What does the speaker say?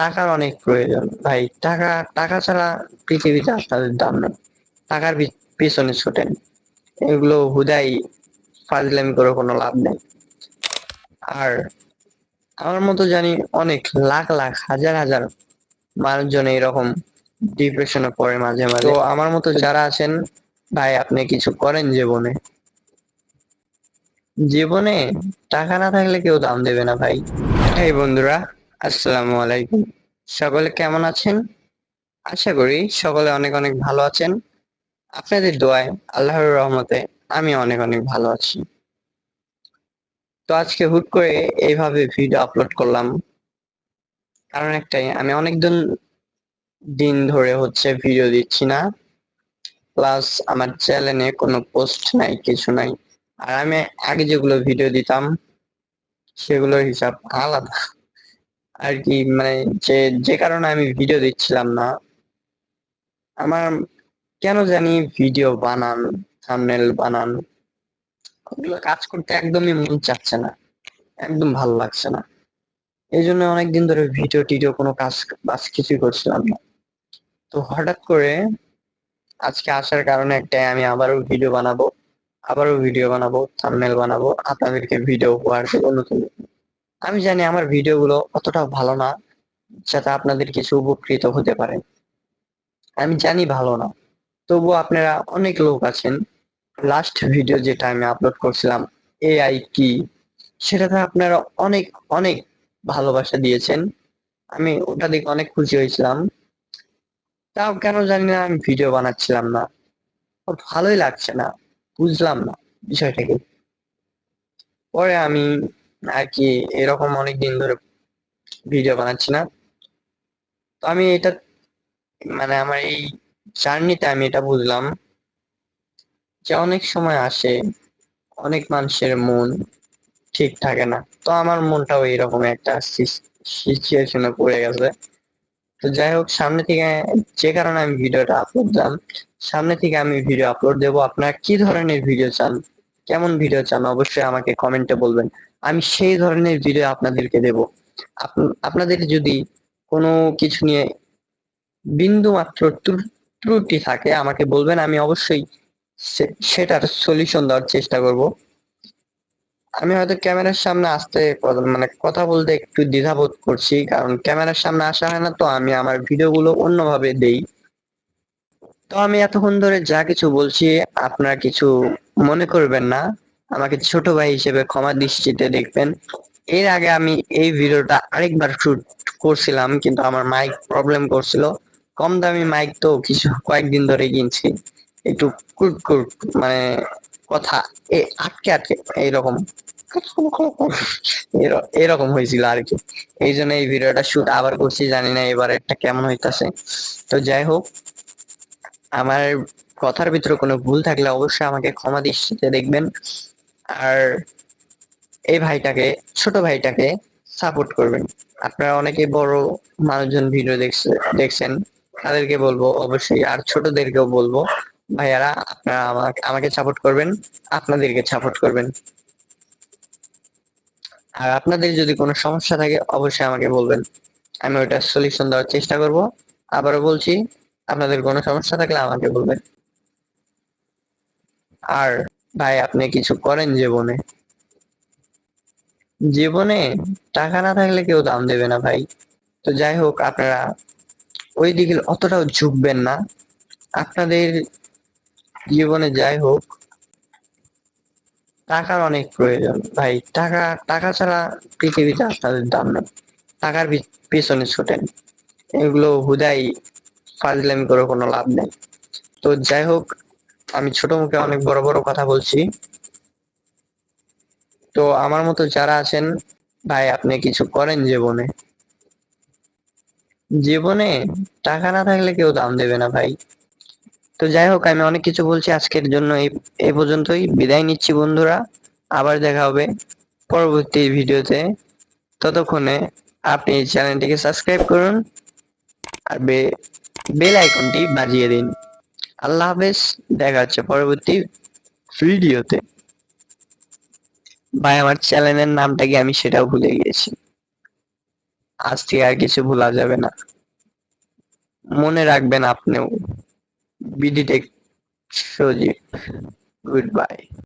টাকার অনেক প্রয়োজন। ভাই, টাকা টাকা ছাড়া পৃথিবীতে আপনাদের দাম নেই। টাকার পিছনে ছোটেন। এগুলো হুদাই ফাজলামি করে কোনো লাভ নেই। আর আমার মতো জানি অনেক লাখ লাখ, হাজার হাজার মানুষজন এরকম ডিপ্রেশনে পড়ে মাঝে মাঝে। তো আমার মতো যারা আছেন, ভাই, আপনি কিছু করেন জীবনে। জীবনে টাকা না থাকলে কেউ দাম দেবে না, ভাই। এই বন্ধুরা আসসালামু আলাইকুম। সকলে কেমন আছেন? আশা করি সকলে অনেক অনেক ভালো আছেন। আপনাদের দোয়ায়, আল্লাহর রহমতে আমি অনেক অনেক ভালো আছি। তো আজকে হুট করে এইভাবে ভিডিও আপলোড করলাম। কারণ একটাই, আমি অনেকদিন দিন ধরে হচ্ছে ভিডিও দিচ্ছি না। প্লাস আমার চ্যানেলে কোনো পোস্ট নাই, কিছু নাই। আর আমি আগে যেগুলো ভিডিও দিতাম, সেগুলোর হিসাব আলাদা। আর কি মানে যে যে কারণে আমি ভিডিও দিচ্ছিলাম না। আমার কেন জানি ভিডিও বানান থাম্বনেল বানান, ওগুলো কাজ করতে একদমই মন চাচ্ছে না। একদম ভালো লাগছে না। এই জন্য অনেকদিন ধরে ভিডিও টিডিও কোনো কাজ, বাস কিছুই করছিলাম না। তো হঠাৎ করে আজকে আসার কারণে একটাই, আমি আবারও ভিডিও বানাবো, আবারও ভিডিও বানাবো থাম্বনেল বানাবো, আপনাদেরকে ভিডিও উপহার দেবো নতুন। আমি জানি আমার ভিডিওগুলো অতটা ভালো না, যাতে আপনাদের কিছু উপকৃত হতে পারে। আমি জানি ভালো না তবুও আপনারা অনেক লোক আছেন। লাস্ট ভিডিও যেটা আমি আপলোড করছিলাম এআই কি, সেটাতে আপনারা অনেক অনেক ভালোবাসা দিয়েছেন। আমি ওটা দেখে অনেক খুশি হয়েছিলাম। তাও কেন জানি না আমি ভিডিও বানাচ্ছিলাম না। ভালোই লাগছে না, বুঝলাম না বিষয়টাকে। পরে আমি আর কি এরকম অনেক দিন ধরে ভিডিও বানাচ্ছি না? তো আমি এটা মানে আমার এই জার্নিতে আমি এটা বুঝলাম যে অনেক সময় আসে, অনেক মানুষের মন ঠিক থাকে না। তো আমার মনটাও এরকম একটা সিচুয়েশনে পড়ে গেছে। তো যাই হোক, সামনে থেকে যে কারণে আমি ভিডিওটা আপলোড দিলাম, সামনে থেকে আমি ভিডিও আপলোড দেবো। আপনারা কি ধরনের ভিডিও চান? কেমন ভিডিও চান, অবশ্যই আমাকে কমেন্টে বলবেন। আমি সেই ধরনের ভিডিও আপনাদেরকে দেব। আপ- আপনাদের যদি কোনো কিছু নিয়ে বিন্দু মাত্র ত্রু- ত্রুটি থাকে, আমাকে বলবেন, আমি অবশ্যই সেটার সলিউশন দেওয়ার চেষ্টা করব। আমি হয়তো ক্যামেরার সামনে আসতে মানে কথা বলতে একটু দ্বিধাবোধ করছি, কারণ ক্যামেরার সামনে আসা হয় না, তো আমি আমার ভিডিওগুলো অন্যভাবে দেই। তো আমি এতক্ষণ ধরে যা কিছু বলছি, আপনারা কিছু মনে করবেন না, আমাকে ছোট ভাই হিসেবে ক্ষমা দৃষ্টিতে দেখবেন। এর আগে আমি এই ভিডিওটা আরেকবার শুট করছিলাম, কিন্তু আমার মাইক প্রবলেম করছিল। কম দামি মাইক তো কিছু কয়েকদিন ধরে কিনছি। একটু কুট কুট মানে কথা এ আটকে আটকে এইরকম। এরকম হয়েছিল আর কি। এই জন্য এই ভিডিওটা শুট আবার করছি, জানি না এবার একটা কেমন হইতাছে। তো যাই হোক, আমার কথার ভিতরে কোনো ভুল থাকলে অবশ্যই আমাকে ক্ষমা দৃষ্টিতে দেখবেন। আর এই ভাইটাকে, ছোট ভাইটাকে সাপোর্ট করবেন। আপনারা অনেকে বড় মানুষজন ভিডিও দেখছে, দেখছেন, তাদেরকে বলব অবশ্যই। আর ছোটদেরকেও বলব, ভাইয়ারা, আপনারা আমাকে আমাকে সাপোর্ট করবেন, আপনাদেরকে সাপোর্ট করবেন। আর আপনাদের যদি কোনো সমস্যা থাকে, অবশ্যই আমাকে বলবেন। আমি ওটার সলিউশন দেওয়ার চেষ্টা করব। আবারও বলছি, আপনাদের কোনো সমস্যা থাকলে আমাকে বলবেন। আর ভাই, আপনি কিছু করেন জীবনে? জীবনে টাকা না থাকলে কেউ দাম দেবে না ভাই। তো যাই হোক, আপনারা ওই দিকে অতটাও ঝুঁকবেন না। আপনাদের জীবনে যাই হোক, টাকার অনেক প্রয়োজন ভাই। টাকা টাকা ছাড়া পৃথিবীতে আপনাদের দাম নেই। টাকার পিছনে ছোটেন। এগুলো হুদাই ফাজলামি করে কোনো লাভ নেই। তো যাই হোক আমি ছোট মুখে অনেক বড় বড় কথা বলছি। তো আমার মতো যারা আছেন, ভাই আপনি কিছু করেন জীবনে। জীবনে টাকা না থাকলে কেউ দাম দেবে না ভাই। তো যাই হোক, আমি অনেক কিছু বলছি আজকের জন্য এই পর্যন্তই। বিদায় নিচ্ছি বন্ধুরা। আবার দেখা হবে পরবর্তী ভিডিওতে। ততক্ষণে আপনি চ্যানেলটিকে সাবস্ক্রাইব করুন আর বেল আইকনটি বাজিয়ে দিন। আল্লাহ হাফেজ, দেখা হচ্ছে পরবর্তী ভিডিওতে। ভাই, আমার চ্যানেলের নামটা কি আমি সেটাও ভুলে গিয়েছি। আজ থেকে আর কিছু ভোলা যাবে না। মনে রাখবেন আপনিও। BD tech Sajib, good bye.